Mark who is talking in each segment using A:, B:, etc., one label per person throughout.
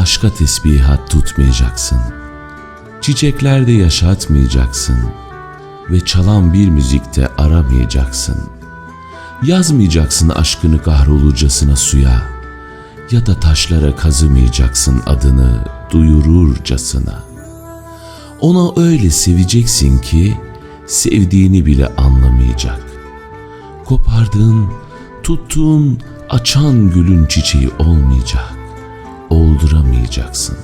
A: aşka tesbihat tutmayacaksın. Çiçeklerde yaşatmayacaksın ve çalan bir müzikte aramayacaksın. Yazmayacaksın aşkını kahrolurcasına suya ya da taşlara kazımayacaksın adını duyururcasına. Ona öyle seveceksin ki sevdiğini bile anlamayacak. Kopardığın, tuttuğun açan gülün çiçeği olmayacak. Olduramayacaksın.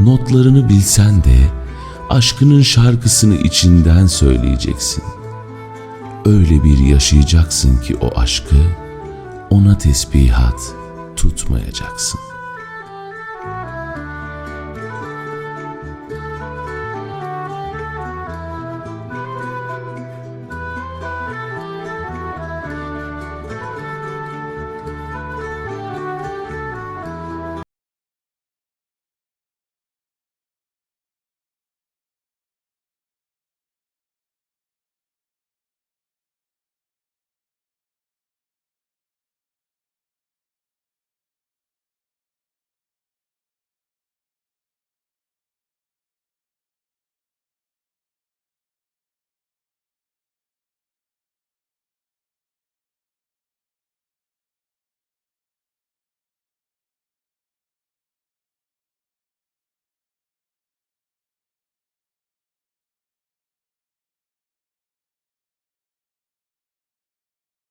A: Notlarını bilsen de aşkının şarkısını içinden söyleyeceksin. Öyle bir yaşayacaksın ki o aşkı ona tesbihat tutmayacaksın.''